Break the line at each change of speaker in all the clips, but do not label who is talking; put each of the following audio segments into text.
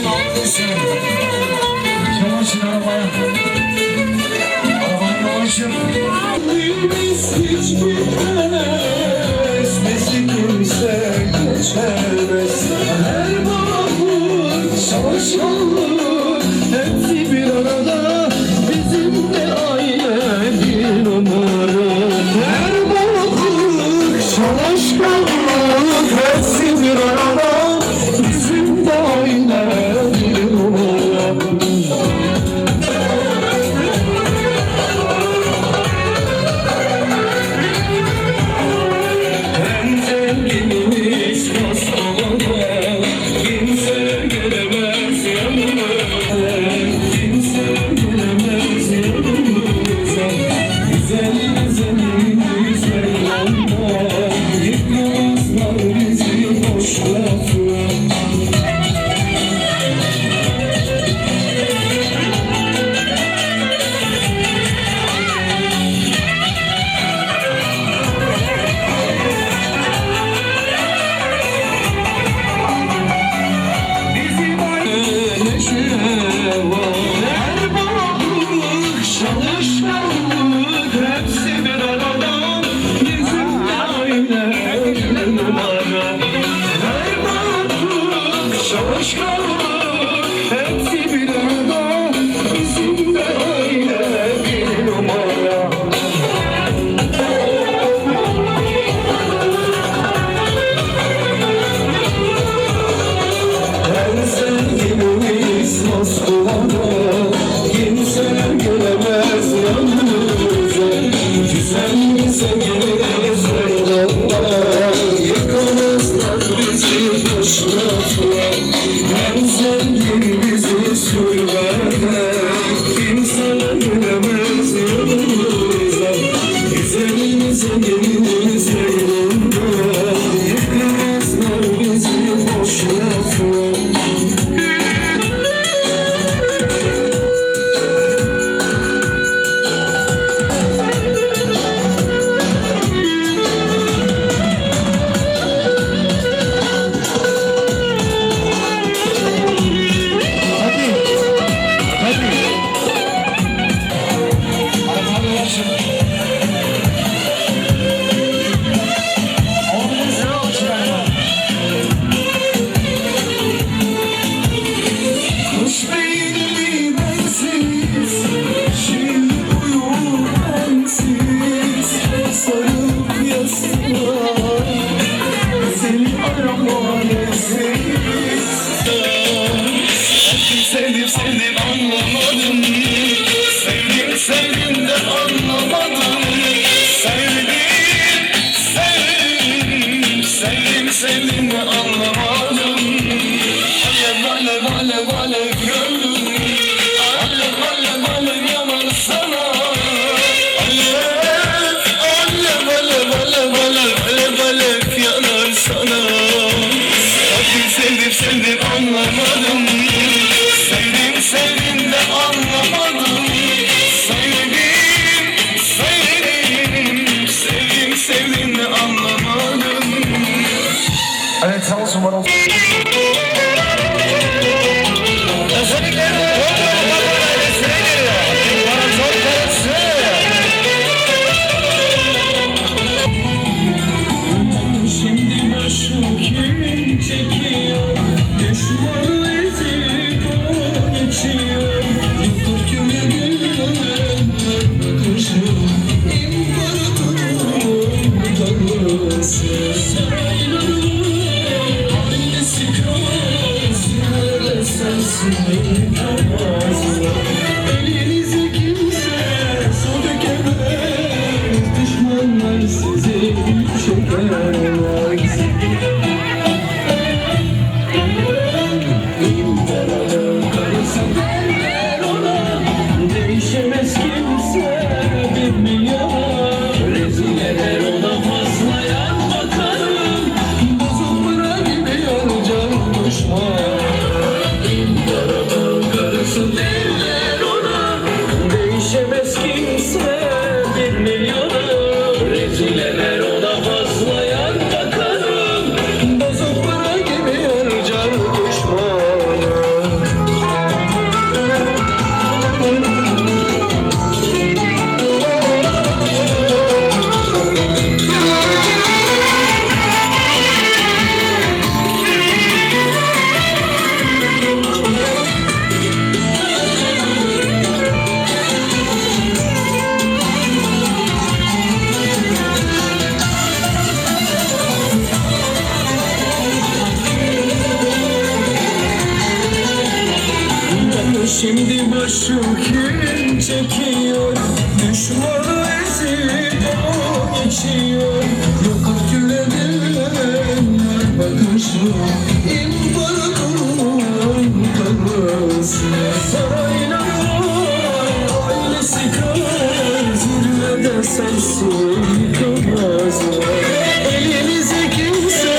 haklısın haklısın. Yavaş yavaş. Çavuş kavur sevdim sevdim anlamadım. Sevdim sevdim de anlamadım. sensin yıkılmaz Elinizi kimse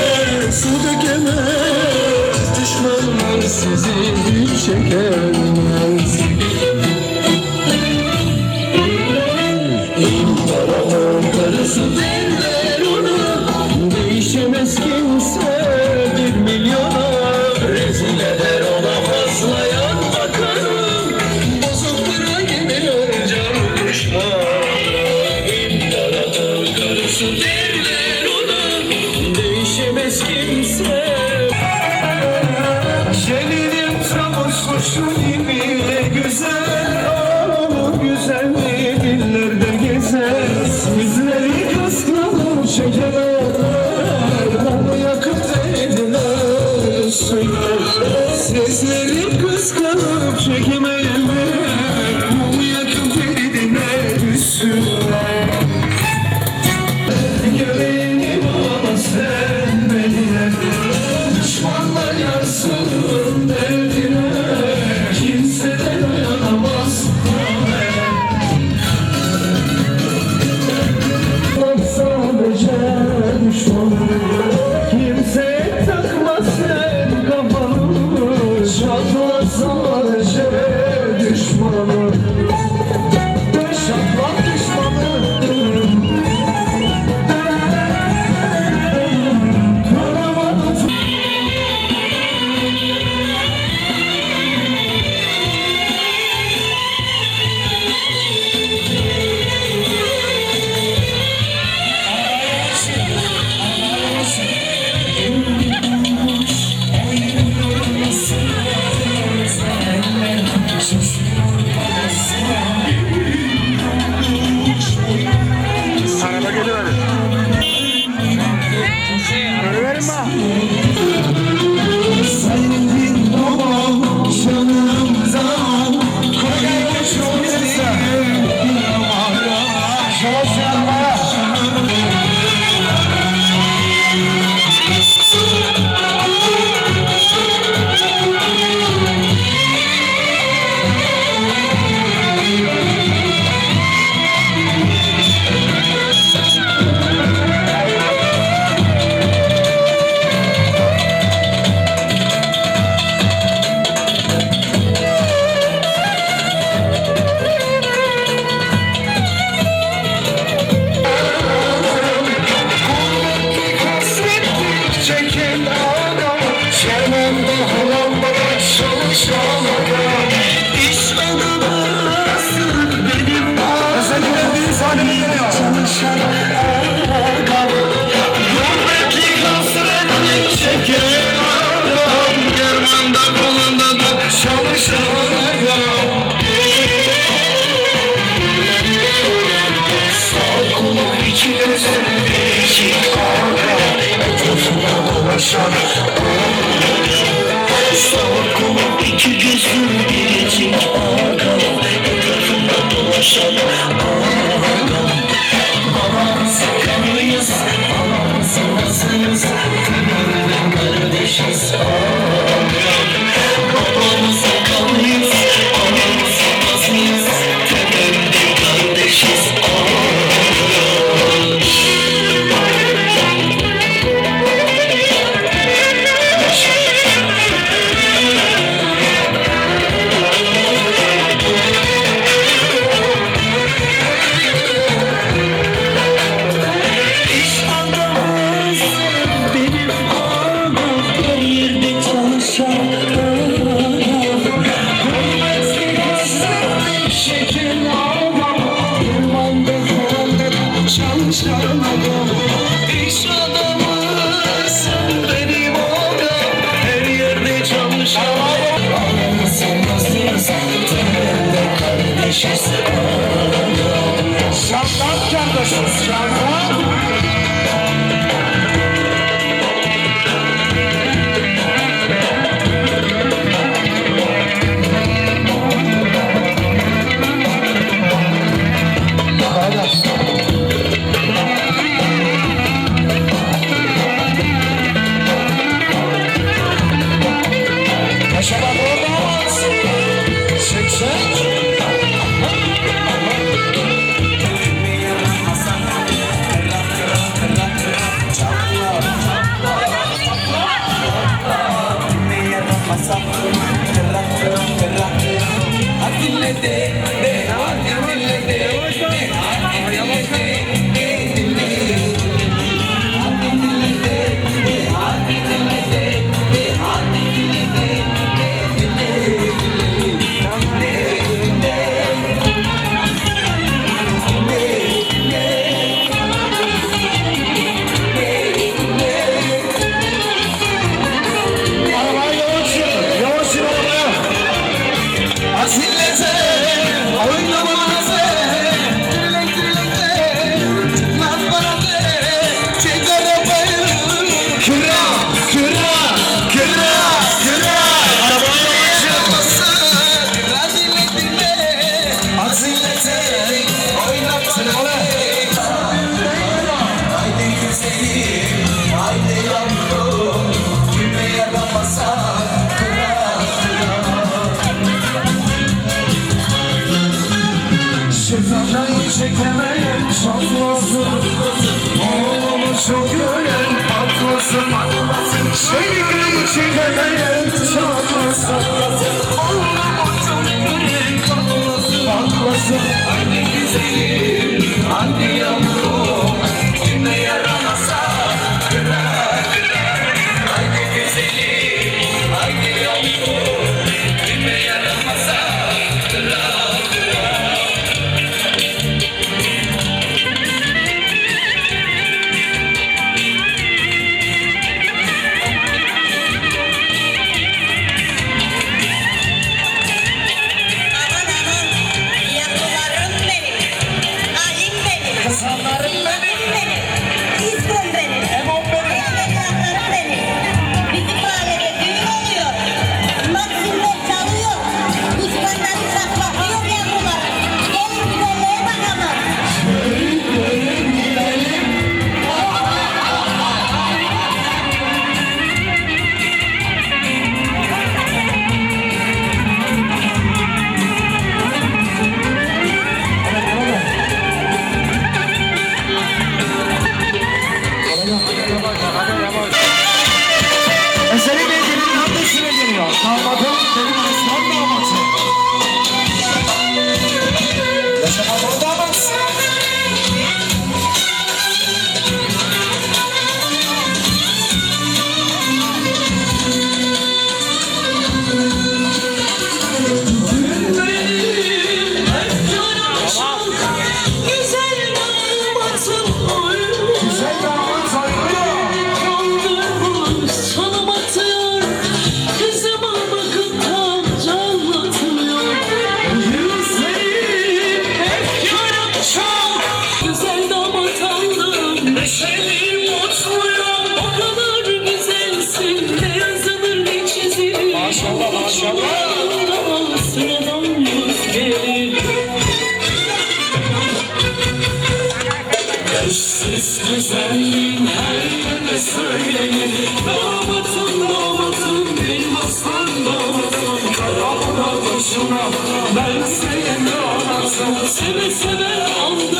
su dökemez. Düşmanlar sizi bir çekemez İmparator karısı değil Oh. Lord. kişi Etrafında dolaşan Sabah kolup iki gözlü biricik Orada etrafında dolaşan Orada Just a Şileler çalmasa Güzelliğin her yerde söylenir. Damatım damatım benim aslan damatım. Kara başına ben seni anlarsam Seve seve anlarsam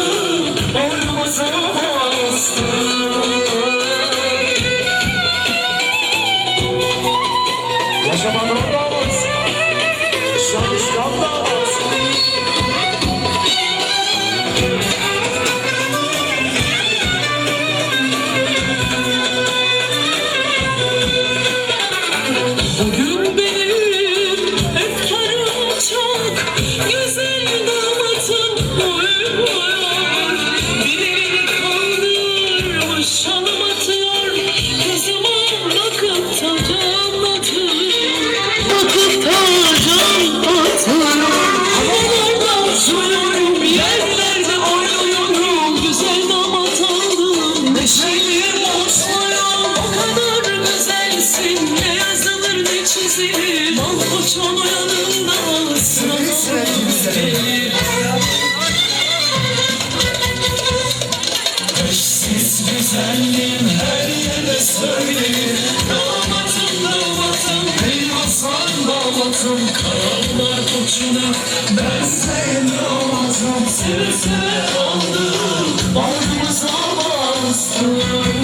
Ben sayılmazım seni seni aldım Bağrımıza bastım